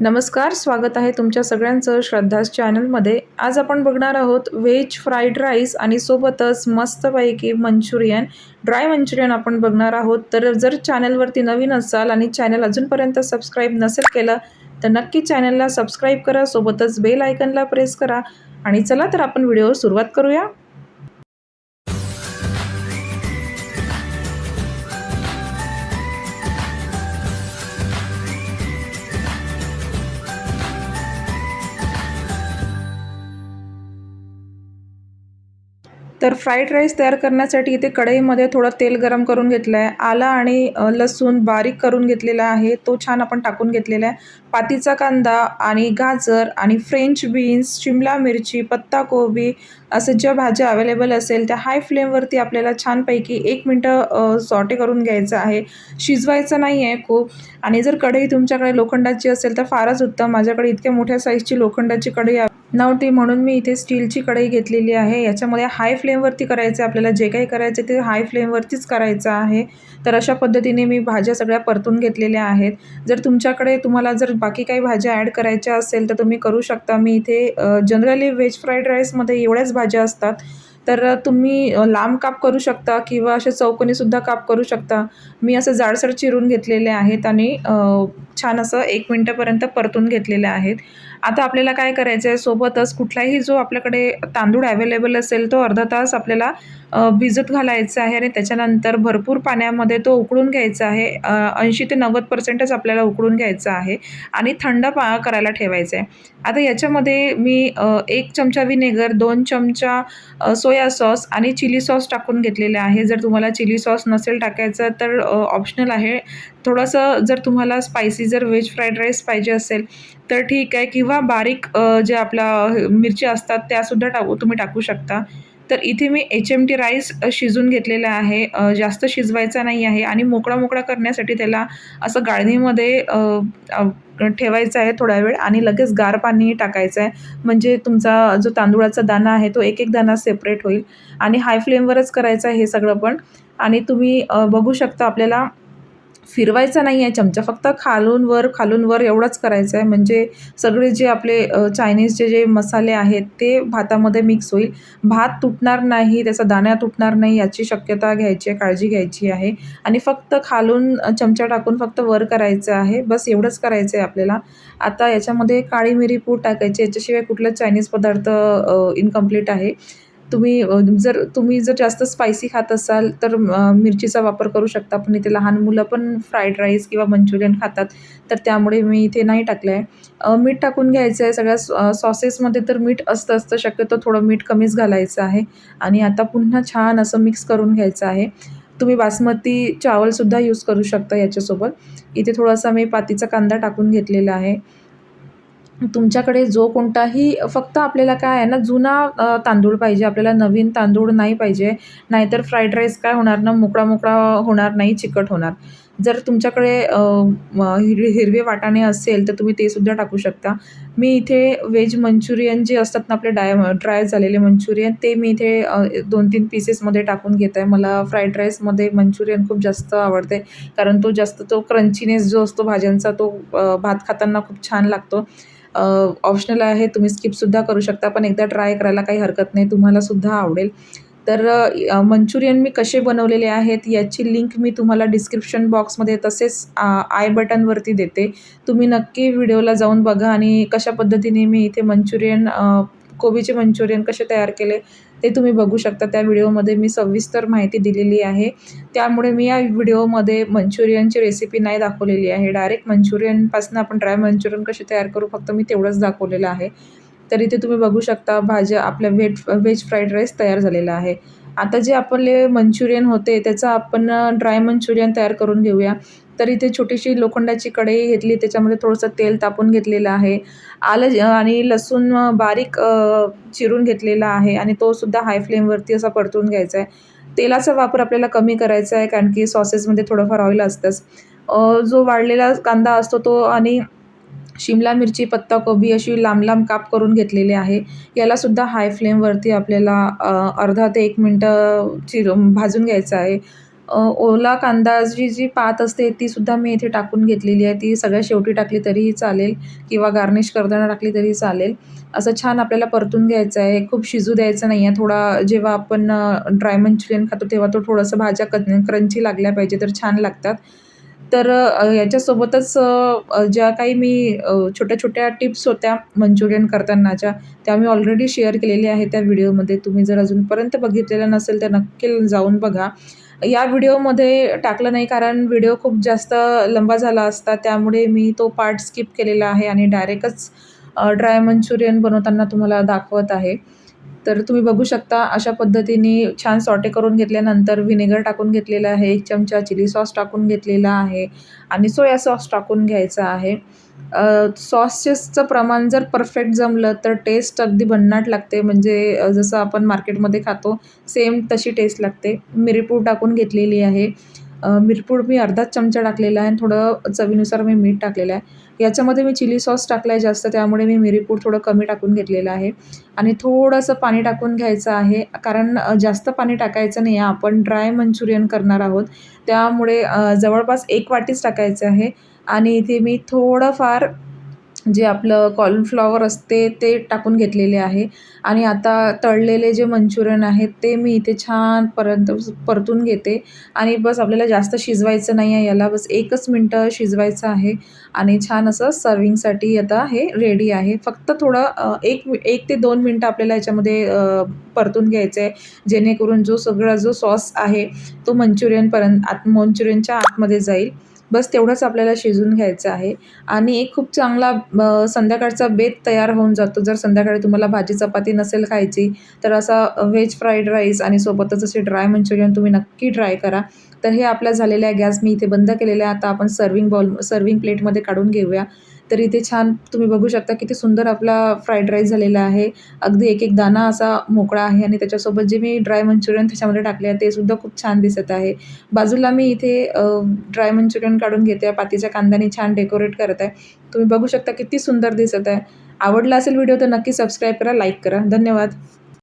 नमस्कार स्वागत आहे तुमच्या सगळ्यांचं श्रद्धास चॅनलमध्ये. आज आपण बघणार आहोत व्हेज फ्राईड राईस आणि सोबतच मस्तपैकी मंचुरियन. ड्राय मंचुरियन आपण बघणार आहोत. तर जर चॅनलवरती नवीन असाल आणि चॅनल अजूनपर्यंत सबस्क्राईब नसेल केलं तर नक्की चॅनलला सबस्क्राईब करा सोबतच बेल आयकनला प्रेस करा. आणि चला तर आपण व्हिडिओ सुरुवात करूया. तर फ्राईड राईस तयार करण्यासाठी इथे कढईमध्ये थोडं तेल गरम करून घेतलं आहे. आला आणि लसूण बारीक करून घेतलेला आहे. तो छान आपण टाकून घेतलेला आहे. पातीचा कांदा आणि गाजर आणि फ्रेंच बीन्स शिमला मिरची पत्ताकोबी असं ज्या भाज्या अवेलेबल असेल त्या हाय फ्लेमवरती आपल्याला छानपैकी एक मिनटं सॉटे करून घ्यायचं आहे. शिजवायचं नाही आहे खूप. आणि जर कढई तुमच्याकडे लोखंडाची असेल तर फारच उत्तम. माझ्याकडे इतक्या मोठ्या साईजची लोखंडाची कढई नव्हती म्हणून मी इथे स्टीलची कढई घेतलेली आहे. याच्यामध्ये हाय फ्लेमवरती करायचं आहे आपल्याला. जे काही करायचं ते हाय फ्लेमवरतीच करायचं आहे. तर अशा पद्धतीने मी भाज्या सगळ्या परतून घेतलेल्या आहेत. जर तुमच्याकडे तुम्हाला जर बाकी काही भाज्या ॲड करायच्या असेल तर तुम्ही करू शकता. मी इथे जनरली व्हेज फ्राईड राईसमध्ये एवढ्याच भाज्या भाज्या असतात. तर तुम्ही लांब काप करू शकता किंवा असे चौकोनीसुद्धा काप करू शकता. मी असं जाडसर चिरून घेतलेले आहेत आणि छान असं एक मिनटापर्यंत परतून घेतलेले आहेत. आता आपल्याला काय करायचं आहे सोबतच कुठलाही जो आपल्याकडे तांदूळ अवेलेबल असेल तो अर्धा तास आपल्याला भिजत घालायचा आहे आणि त्याच्यानंतर भरपूर पाण्यामध्ये तो उकळून घ्यायचा आहे. ऐंशी ते नव्वद पर्सेंटच आपल्याला उकळून घ्यायचा आहे आणि थंड पा करायला ठेवायचं आहे आता याच्यामध्ये मी एक चमचा विनेगर दोन चमचा सोया सॉस आणि चिली सॉस टाकून घेतलेले आहे. जर तुम्हाला चिली सॉस नसेल टाकायचं तर ऑप्शनल आहे. थोडंसं जर तुम्हाला स्पायसी जर व्हेज फ्राईड राईस पाहिजे असेल तर ठीक आहे. किंवा बारीक जे आपला मिरच्या असतात त्यासुद्धा टाकू तुम्ही टाकू शकता. तर इथे मी एच एम टी राईस शिजून घेतलेला आहे. जास्त शिजवायचा नाही आहे. आणि मोकळा मोकळा करण्यासाठी त्याला असं गाळणीमध्ये ठेवायचं आहे थोडा वेळ. आणि लगेच गार पाणी टाकायचं आहे. म्हणजे तुमचा जो तांदूळाचा दाणा आहे तो एक एक दाणा सेपरेट होईल. आणि हाय फ्लेमवरच करायचं आहे हे सगळं पण. आणि तुम्ही बघू शकता आपल्याला फिरवायचा नाही आहे. चमचा फक्त खालून वर खालून वर एवढंच करायचं आहे. म्हणजे सगळे जे आपले चायनीजचे जे मसाले आहेत ते भातामध्ये मिक्स होईल. भात तुटणार नाही त्याचा दाण्या तुटणार नाही याची शक्यता घ्यायची आहे काळजी घ्यायची आहे. आणि फक्त खालून चमचा टाकून फक्त वर करायचं आहे. बस एवढंच करायचं आहे आपल्याला. आता याच्यामध्ये काळी मिरी पूड टाकायची याच्याशिवाय कुठलं चायनीज पदार्थ इनकम्प्लीट आहे. तुम्ही जर तुम्ही जर जास्त स्पायसी खात असाल तर मिरचीचा वापर करू शकता. पण इथे लहान मुलं पण फ्राईड राईस किंवा मंचुरियन खातात तर त्यामुळे मी इथे नाही टाकलं आहे मीठ टाकून घ्यायचं आहे सगळ्या सॉ सॉसेसमध्ये तर मीठ असतं असतं. शक्यतो थोडं मीठ कमीच घालायचं आहे. आणि आता पुन्हा छान असं मिक्स करून घ्यायचं आहे. तुम्ही बासमती चावलसुद्धा यूज करू शकता याच्यासोबत. इथे थोडासा मी पातीचा कांदा टाकून घेतलेला आहे. तुमच्याकडे जो कोणताही फक्त आपल्याला काय आहे ना जुना तांदूळ पाहिजे आपल्याला नवीन तांदूळ नाही पाहिजे नाहीतर फ्राईड राईस काय होणार ना मोकळा मोकळा होणार नाही चिकट होणार. जर तुमच्याकडे हिरवे हिरवे वाटाणे असेल तर तुम्ही ते सुद्धा टाकू शकता. मी इथे व्हेज मंचुरियन जे असतात ना आपले डाय ड्राय झालेले मंचुरियन ते मी इथे दोन तीन पीसेसमध्ये टाकून घेत आहे. मला फ्राईड राईसमध्ये मंचुरियन खूप जास्त आवडते. कारण तो जास्त तो क्रंचीनेस जो असतो भाज्यांचा तो भात खाताना खूप छान लागतो. ऑप्शनल आहे तुम्ही स्किपसुद्धा करू शकता. पण एकदा ट्राय करायला काही हरकत नाही. तुम्हालासुद्धा आवडेल. तर मंचुरियन मी कसे बनवलेले आहेत याची लिंक मी तुम्हाला डिस्क्रिप्शन बॉक्समध्ये तसेच आय बटनवरती देते. तुम्ही नक्की व्हिडिओला जाऊन बघा आणि कशा पद्धतीने मी इथे मंचुरियन कोबीचे मंचुरियन कसे तयार केले ते तुम्ही बघू शकता. त्या व्हिडिओमध्ये मी सविस्तर माहिती दिलेली आहे. त्यामुळे मी या व्हिडिओमध्ये मंचुरियनची रेसिपी नाही दाखवलेली आहे. डायरेक्ट मंचुरियनपासून आपण ड्राय मंचुरियन कसे तयार करू फक्त मी तेवढंच दाखवलेलं आहे. तर इथे तुम्ही बघू शकता भाज्या आपल्या व्हेज व्हेज फ्राईड राईस तयार झालेला आहे. आता जे आपले मंचुरियन होते त्याचा आपण ड्राय मंचुरियन तयार करून घेऊया. तर इथे छोटीशी लोखंडाची कढई घेतली त्याच्यामध्ये थोडंसं तेल तापून घेतलेलं आहे. आलं आणि लसूण बारीक चिरून घेतलेला आहे आणि तो सुद्धा हाय फ्लेमवरती असा परतून घ्यायचा आहे. तेलाचा वापर आपल्याला कमी करायचा आहे कारण की सॉसेसमध्ये थोडंफार ऑइल असतंच. जो वाढलेला कांदा असतो तो आणि शिमला मिरची पत्ताकोबी अशी लांब लांब काप करून घेतलेली आहे. यालासुद्धा हाय फ्लेमवरती आपल्याला अर्धा ते एक मिनटं चिरून भाजून घ्यायचं आहे. ओला कांदाची जी पात असते तीसुद्धा मी इथे टाकून घेतलेली आहे. ती सगळ्या शेवटी टाकली तरीही चालेल किंवा गार्निश करताना टाकली तरी चालेल. असं छान आपल्याला परतून घ्यायचं आहे. खूप शिजू द्यायचं नाही आहे थोडा जेव्हा आपण ड्राय मंचुरियन खातो तेव्हा तो थोडंसं भाज्या क क्रंची लागल्या पाहिजे तर छान लागतात. तर याच्यासोबतच ज्या काही मी छोट्या-छोट्या टिप्स होत्या मंचुरियन करतानाच्या, त्या मी ऑलरेडी शेअर केलेल्या आहेत त्या व्हिडिओमध्ये. तुम्ही जर अजूनपर्यंत बघितलेलं नसेल तर नक्की जाऊन बघा. या व्हिडिओमध्ये टाकलं नाही कारण व्हिडिओ खूप जास्त लंबा झाला असता, त्यामुळे मी तो पार्ट स्किप केलेला आहे आणि डायरेक्टच ड्राय मंचुरियन बनवताना तुम्हाला दाखवत आहे. तर तुम्ही बघू शकता अशा पद्धतीने छान सॉटे करून घेतल्यानंतर व्हिनेगर टाकून घेतलेलं आहे, एक चमचा चिली सॉस टाकून घेतलेला आहे आणि सोया सॉस टाकून घ्यायचा आहे. सॉसचेसचं सॉसेसचं प्रमाण जर परफेक्ट जमलं तर टेस्ट अगदी भन्नाट लागते. म्हणजे जसं आपण मार्केटमध्ये खातो सेम तशी टेस्ट लागते. मिरीपूड टाकून घेतलेली आहे. मिरपूड मी अर्धाच चमचा टाकलेला आहे आणि थोडं चवीनुसार मी मीठ टाकलेलं आहे. याच्यामध्ये मी चिली सॉस टाकला आहे जास्त त्यामुळे मी मिरीपूड थोडं कमी टाकून घेतलेलं आहे आणि थोडंसं पाणी टाकून घ्यायचं आहे कारण जास्त पाणी टाकायचं नाही आहे. आपण ड्राय मंचुरियन करणार आहोत. त्यामुळे जवळपास एक वाटीच टाकायचं आहे आणि इथे मी थोडंफार जे आपलं कॉर्नफ्लॉवर असते ते टाकून घेतलेले आहे आणि आता तळलेले जे मंचुरियन आहेत ते मी इथे छान परत परतून घेते आणि बस आपल्याला जास्त शिजवायचं नाही आहे याला बस एकच मिनटं शिजवायचं आहे आणि छान असं सर्विंगसाठी आता हे रेडी आहे. फक्त थोडं एक एक ते दोन मिनटं आपल्याला याच्यामध्ये परतून घ्यायचं आहे जेणेकरून जो सगळा जो सॉस आहे तो मंचुरियनपर्यंत आत मंचुरियनच्या आतमध्ये जाईल. बस तेवढंच आपल्याला शिजून घ्यायचं आहे आणि एक खूप चांगला संध्याकाळचा बेत तयार होऊन जातो. जर संध्याकाळी तुम्हाला भाजी चपाती नसेल खायची तर असा व्हेज फ्राईड राईस आणि सोबतच असे ड्राय मंचुरियन तुम्ही नक्की ट्राय करा. तर हे आपल्या झालेल्या गॅस मी इथे बंद केलेल्या आहे. आता आपण सर्विंग बॉल सर्विंग प्लेटमध्ये काढून घेऊया. तर इथे छान तुम्ही बघू शकता किती सुंदर आपला फ्राईड राईस झालेला आहे. अगदी एक-एक दाणा असा मोकळा आहे आणि त्याच्यासोबत जे मी ड्राय मंचुरियन त्याच्यामध्ये टाकले आहे ते सुद्धा खूप छान दिसत आहे. बाजूला मी इथे ड्राय मंचुरियन काढून घेते आहे. पातीच्या कांद्याने छान डेकोरेट करत आहे. तुम्ही बघू शकता किती सुंदर दिसत आहे. आवडला असेल व्हिडिओ तर नक्की सबस्क्राईब करा, लाईक करा. धन्यवाद.